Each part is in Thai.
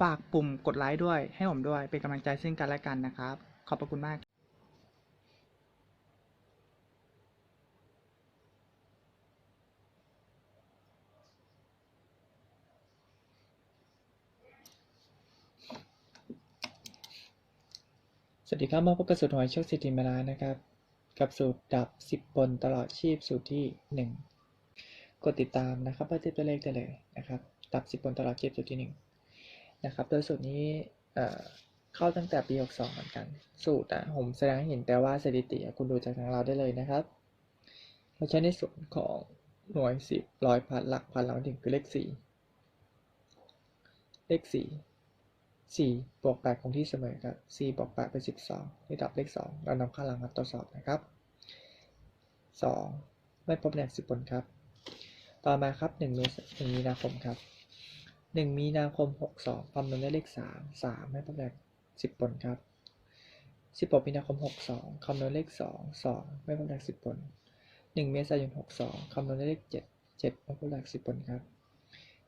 ฝากปุ่มกดไลค์ด้วย ให้ผมด้วย เป็นกำลังใจซึ่งกันและกันนะครับ ขอบพระคุณมากสวัสดีครับมาพบกับสูตรหวยโชคสิทธิมาลานะครับ กับสูตรดับ 10 บนตลอดชีพสูตรที่ 1 กดติดตามนะครับเพื่อติดตัวเลขได้เลยนะครับ ดับ 10 บนตลอดชีพสูตรที่ 1 นะครับ โดยสูตรนี้เข้าตั้งแต่ปี62เหมือนกัน สูตรอะผมแสดงให้เห็นแต่ว่าสถิติคุณดูจากทางเราได้เลยนะครับ เราใช้ในส่วนของหน่วย10ร้อยพันหลักพันหลักถึงคือเลข4เลข4 4บวก8คงที่เสมอครับ4บวก8เป็น12ที่ดับเลข2เรานำค่าหลังมาตรวจสอบนะครับ2ไม่พบแหล่ง10บนครับ ต่อมาครับ1เมษ1มีนาคมครับ หนึ่งมีนาคมหกสองคำนวณได้เลขสามสามให้ตำแหน่สิบผลครับสิบหกมีนาคมหกสองคำนวณเลขสองสองไม่ตำแหน่สิบผลหนึ่งเมษายนหกสองคำนวณได้เลขเจ็ดเจ็ดไม่ตำแหน่สิบผลครับ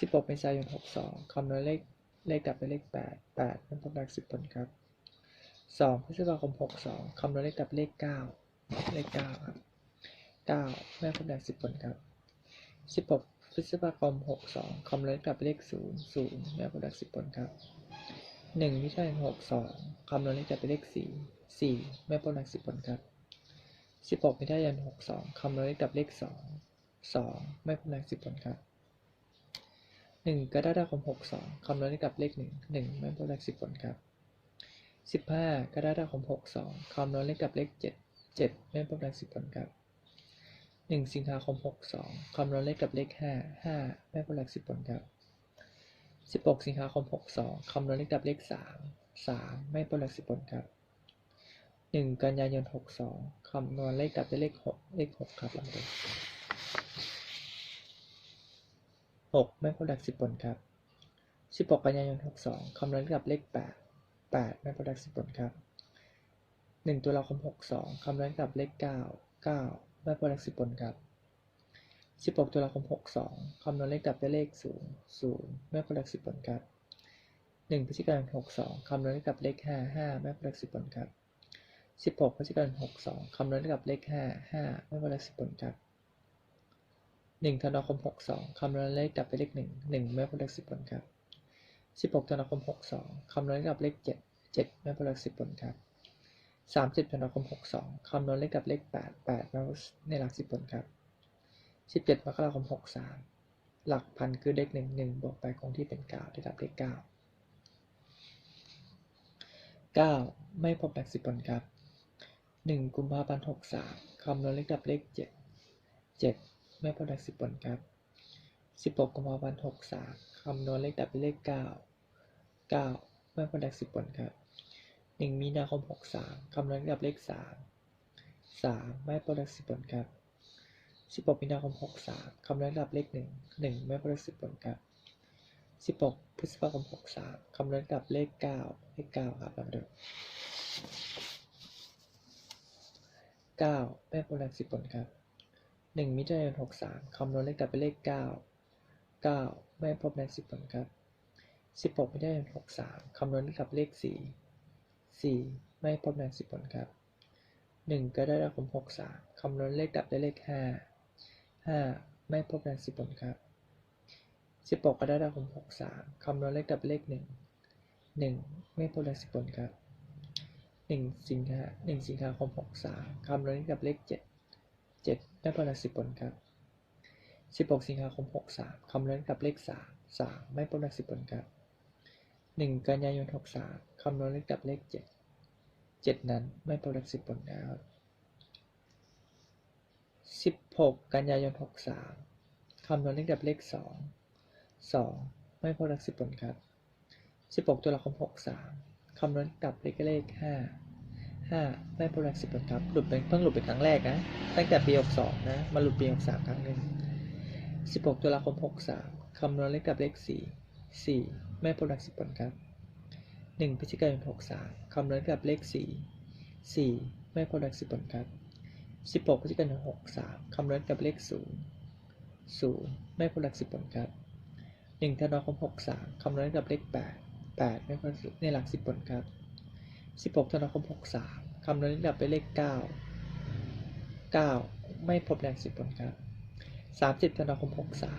สิบหกเมษายนหกสองคำนวณเลขเลขดับไปเลขแปดแปดไม่ตำแหน่สิบผลครับสองพฤษภาคมหกสองคำนวณเลขดับเลขเก้าเลขเก้าครับเก้าไม่ตำแหน่สิบผลครับสิบหก พฤษภาคม 62 คำนวณเลขดับเลข 0 0ไม่พบแหล่ง10บนครับ1มิถุนายน62 คำนวณเลขดับเป็นเลข 4 4ไม่พบแหล่ง10บนครับ 16มิถุนายน62 คำนวณเลขดับเลข 2 2ไม่พบแหล่ง10บนครับ 1 กรกฎาษคม 62 คำนวณเลขดับเลข 1 1ไม่พบแหล่ง10บนครับ 15 กรกฎาษคม 62 คำนวณเลขดับเลข 7 7ไม่พบแหล่ง10บนครับ หนึ่งสิงหาคมหกสองคำนวณเลขกับเลขห้าห้าแม่ผลหลักสิบผลครับสิบหกสิงหาคมหกสองคำนวณเลขกับเลขสามสามไม่ผลหลักสิบผลครับหนึ่งกันยายนหกสองคำนวณเลขกับเลขหกเลขหกครับลำดับหกไม่ผลหลักสิบผลครับสิบหกกันยายนหกสองคำนวณเลขกับเลขแปดแปดไม่ผลหลักสิบผลครับหนึ่งตุลาคมหกสองคำนวณกับเลขเก้าเก้า แหล่ง10บนครับ 16 ตุลาคม 62 คำนวณเลขดับด้วยเลข 0 0ไม่พบแหล่ง10บนครับ 1พฤศจิกายน62 คำนวณเลขดับเลข 5 5ไม่พบแหล่ง10บนครับ 16พฤศจิกายน62 คำนวณเลขดับเลข 5 5ไม่พบแหล่ง10บนครับ 1 ธันวาคม 62 คำนวณเลขดับด้เลข 1 1ไม่พบแหล่ง10บนครับ 16 ธันวาคม 62 คำนวณเลขดับเลข 7 7ไม่พบแหล่ง10บนครับ 30ธันวาคม 62 คำนวณเลขดับเลข 8 8ไม่พบในหลัก 10บนครับ 17มกราคม 63 หลักพันคือเลข 1 1 บวกไปคงที่เป็น 9 ได้รับเลข 9 9 ไม่พบแหล่ง10บนครับ 1 กุมภาพันธ์ 63 คำนวณเลขดับเลข 7 7 ไม่พบแหล่ง10บนครับ 16 กุมภาพันธ์ 63 คำนวณเลขดับเป็นเลข 9 9 ไม่พบแหล่ง10บนครับ หนึ่งมีนาคมหกสามคำนวณกับเลขสามสามไม่ปรดักสิบผลรับสิบหกมีนาคมหกสามคำนวณกับเลขหนึ่งหนึ่งไม่ปรดักสิบผลรับสิบหกพฤษภาคมหกสามคำนวณกับเลขเก้าเลขเก้าครับลำดับเก้าแม่โปรดักสิบผลครับหนึ่งมิถุนายนหกสามคำนวณเลขกลับเป็นเลขเก้าเก้าแม่พบแรงสิบผลครับสิบหกมิถุนายนหกสามคำนวณเลขกลับเลขสี่ 4 ไม่พบเลข10บนครับ 1 กรกฎาคม63คำนวณเลขดับได้เลข 5 5 ไม่พบแรง10บนครับ 16 กรกฎาคม63คำนวณเลขดับเลข 1 1 ไม่พบแรง10บนครับ 1 สิงหา1สิงหาคม63คำนวณเลขดับเลข7เจ็ดได้ผลลัพธ์สิบผลครับสิบหกสิงหาคมหกสามคำนวณกับเลขสามสามไม่ผลลัพธ์สิบผลครับหนึ่งกันยายนหกสาม คำนวณกับเลขเจ็ดเจ็ดนั้นไม่ผลลัพธ์สิบผลนะครับสิบหกกันยายนหกสามคำนวณเลขกับเลขสองสองไม่ผลลัพธ์สิบผลครับสิบหกตุลาคมหกสามคำนวณกับเลขเลขห้าห้าไม่โปรดักสิบผลครับ หลุดเป็นเพิ่งหลุดเป็นครั้งแรกนะ ตั้งแต่ปีหกสองนะ มาหลุดปีหกสามครั้งหนึ่งสิบหกตุลาคมหกสามคำนวณเลขกับเลขสี่สี่ไม่โปรดักสิบผลครับ หนึ่งพฤศจิกายนหกสามคำนวณกับเลขสี่สี่ไม่โปรดักสิบผลครับสิบหกพฤศจิกายนหกสามคำนวณกับเลขศูนย์ศูนย์ไม่โปรดักสิบผลครับหนึ่งธนวาคมหกสามคำนวณกับเลขแปดแปดไม่โปรดักในหลักสิบผลครับ 16ธันวาคม63คำนวณดับไปเลข 9 9 ไม่พบแรงสิบผลครับ 30ธันวาคม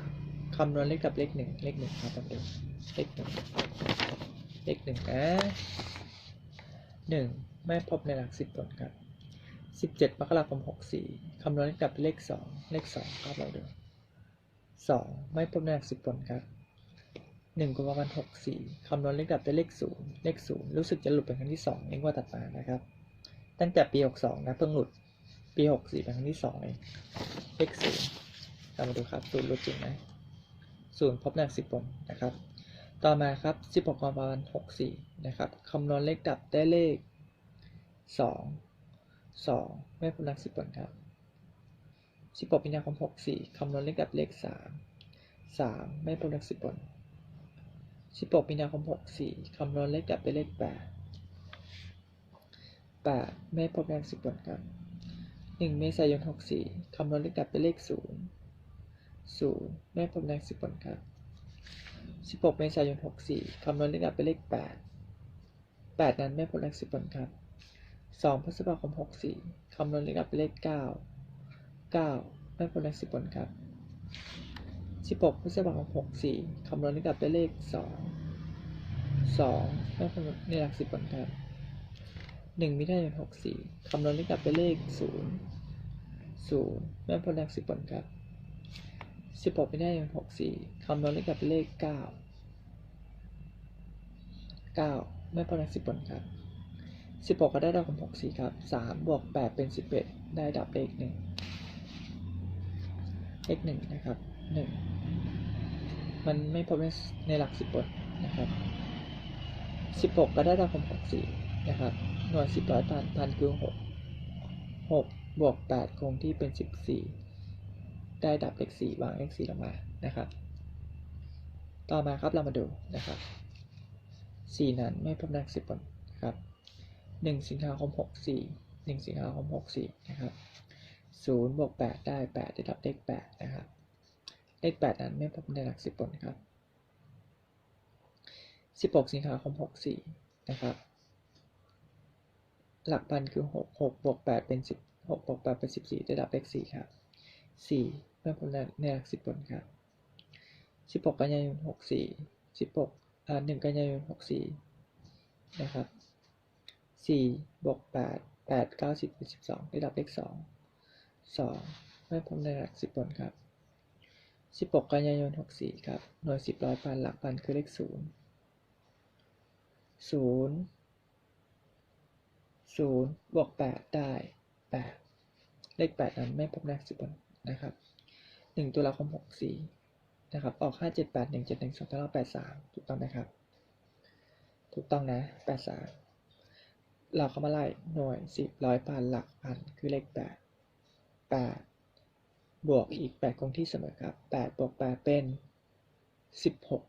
63คำนวณเลขดับเลข 1 เลข 1 ครับตามเดิมเลข1 เลข1นะ1ไม่พบในหลักสิบผลครับ17มกราคม64คำนวณเลขดับไปเลข2เลข2ครับเราเดิม2ไม่พบในหลักสิบผลครับหนึ่งกุมภาพันธ์หกสี่คำนวณเลขดับได้เลขศูนย์เลขศูนย์รู้สึกจะหลุดเป็นครั้งที่สองเองว่าตัดมานะครับ ตั้งแต่ปีหกสองนะเพิ่งหลุดปีหกสี่เป็นครั้งที่สองเองเลขศูนย์เรามาดูครับศูนย์หลุดจริงไหมศูนย์พบแนวสิบผลนะครับ ต่อมาครับสิบหกกุมภาพันธ์หกสี่นะครับคำนวณเลขดับได้เลขสองสองไม่พบแนวสิบผลครับสิบหกมีนาคมหกสี่คำนวณเลขดับเลขสามสามไม่พบแนวสิบผล16มีนาคม64คำนวณเลขดับเป็นเลข 8 8 ไม่พบแรงสิบผลครับ 1 เมษายน64คำนวณเลขดับเป็นเลข 0 0 ไม่พบแรงสิบผลครับ 16 เมษายน 64 คำนวณเลขดับเป็นเลข 8 8 นั้นไม่พบแรงสิบผลครับ 2 พฤษภาคม 64 คำนวณเลขดับเป็นเลข 9 9 ไม่พบแรงสิบผลครับ 16 พฤษภาคม 64 คำนวณได้กับได้เลข 2 2 ไม่คำนในหลักสิบผลครับ 1 มิถุนายน 64 คำนวณได้กับได้เลข 0 0 ไม่ผลหลักสิบผลครับ 16มิถุนายน64คำนวณได้กับได้าเลข9 9ไม่ผลหลักสิบผลครับ16ก็ได้ดาวของ64ครับ3บวก8เป็น11ได้ดับเลข1เลข1นะครับหนึ่งมันไม่พบในหลักสิบบทนะครับสิบหกก็ได้ตามผมหกสี่นะครับหน่วยสิบร้อยพันพันคือหกหกบวกแปดคงที่เป็นสิบสี่ ได้ดับเลขสี่วางเลขสี่ลงมานะครับ ต่อมาครับเรามาดูนะครับสี่นั้นไม่พบในหลักสิบบทนะครับหนึ่งสิงหาคมหกสี่หนึ่งสิงหาคมหกสี่นะครับศูนย์บวกแปดได้แปดได้ดับเลขแปดนะครับเลขแปดนั้นไม่พบในหลักสิบผลครับสิบหกสิงหาคมหกสี่นะครับ หลักพันคือหกหกบวกแปดเป็นสิบหกบวกแปดเป็นสิบสี่ได้ดับเลขสี่ครับ สี่ไม่พบในในหลักสิบผลครับสิบหกกันยายนหกสี่สิบหกอ่าหนึ่งกันยายนหกสี่นะครับสี่บวกแปดแปดเก้าสิบเป็นสิบสองได้ดับเลขสองสองไม่พบในหลักสิบผลครับ16กันยายน64ครับหน่วย10ร้อยพันหลักพันคือเลข0 0 0บวก8ได้8เลข8นั้นไม่พบแรกสิบผล นะครับ1ตุลาคม64นะครับออก 5 7 8 1 7 1 2 9 8 3 ถูกต้องไหมครับ ถูกต้องนะ 83 เราเข้ามาไล่หน่วย 10ร้อยพันหลักพันคือเลข 8 8 บวกอีก 8 คงที่เสมอครับ 8 บวก 8 เป็น 16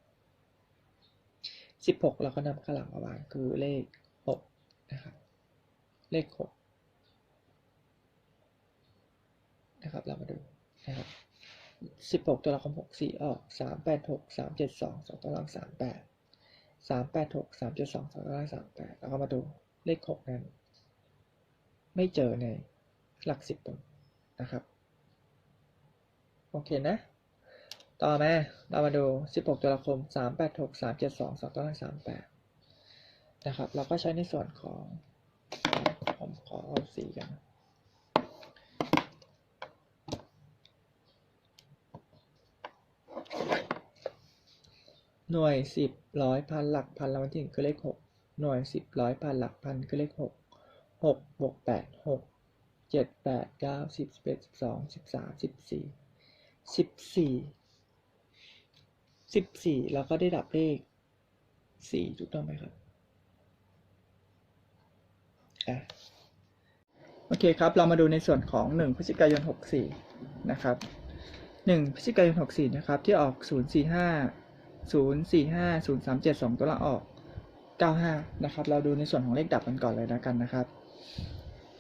16 เราก็นำข้างหลังมาวางคือเลข 6 นะครับ เลข 6 นะครับ เรามาดูนะครับ16ตัวละคร64ออก386 372 2ตัวละ38 386 372 2ตัวละ38แล้วก็มาดูเลข6นั้น ไม่เจอในหลัก10ตัวนะครับ โอเคนะ ต่อมาเรามาดู 16ตุลาคม 386 372 2ต้น38นะครับ เราก็ใช้ในส่วนของผมขอเอาสีกัน หน่วยสิบร้อยพันหลักพันรางวัลที่หนึ่งคือเลขหกหน่วยสิบร้อยพันหลักพันคือเลขหกหกบวกแปดหกเจ็ดแปดเก้าสิบสิบเอ็ดสิบสองสิบสามสิบสี่สิบสี่สิบสี่แล้วก็ได้ดับเลขสี่ถูกต้องไหมครับอะโอเคครับ เรามาดูในส่วนของหนึ่งพฤศจิกายนหกสี่นะครับหนึ่งพฤศจิกายนหกสี่นะครับ ที่ออกศูนย์สี่ห้า ศูนย์สี่ห้าศูนย์สามเจ็ดสองตัวละออกเก้าห้านะครับ เราดูในส่วนของเลขดับกันก่อนเลยแล้วกันนะครับ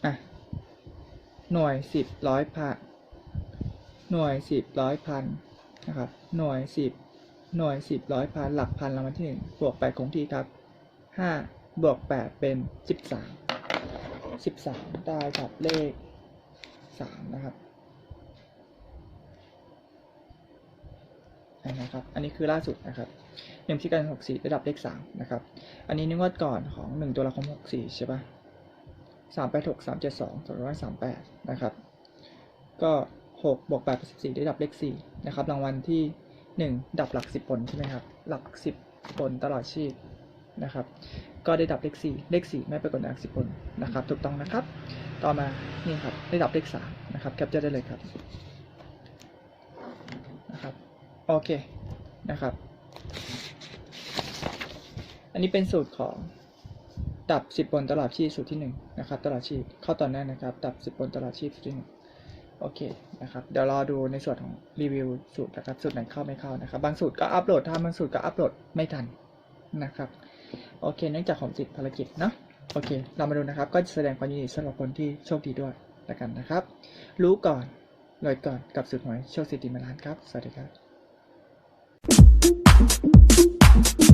อะ หน่วยสิบร้อยพัน หน่วยสิบร้อยพันนะครับ หน่วยสิบหน่วยสิบร้อยพัน หลักพันรางวัลที่หนึ่งบวกแปดคงที่ครับห้าบวกแปดเป็นสิบสามสิบสามได้กับเลขสามนะครับ นะครับ อันนี้คือล่าสุดนะครับหนึ่งที่การหกสี่ระดับเลขสามนะครับ อันนี้นึกว่าก่อนของหนึ่งตัวละครหกสี่ใช่ปะสามแปดหกสามเจ็ดสองสองร้อยสามแปดนะครับ ก็หกบวกแปดเป็นสิบสี่ได้ดับเลขสี่นะครับ รางวัลที่หนึ่งดับหลักสิบผลใช่ไหมครับ หลักสิบผลตลอดชีพนะครับ ก็ได้ดับเลขสี่เลขสี่ไม่ปรากฏในหลักสิบผลนะครับ ถูกต้องนะครับ ต่อมานี่ครับได้ดับเลขสามนะครับ แคปเจอร์ได้เลยครับ โอเคนะครับ อันนี้เป็นสูตรของดับสิบบนตลอดชีพสูตรที่หนึ่งนะครับตลอดชีพเข้าตอนแรกนะครับ ดับสิบบนตลอดชีพสูตรที่หนึ่งโอเคนะครับ เดี๋ยวรอดูในส่วนของรีวิวสูตรนะครับ สูตรไหนเข้าไม่เข้านะครับ บางสูตรก็อัปโหลดทันบางสูตรก็อัปโหลดไม่ทันนะครับ โอเค เนื่องจากผมติดภารกิจเนาะ โอเค เรามาดูนะครับ ก็แสดงความยินดีสำหรับคนที่โชคดีด้วยแล้วกันนะครับ รู้ก่อนรวยก่อนกับสูตรหวยโชคสิทธิมาลานครับ สวัสดีครับ Thank you.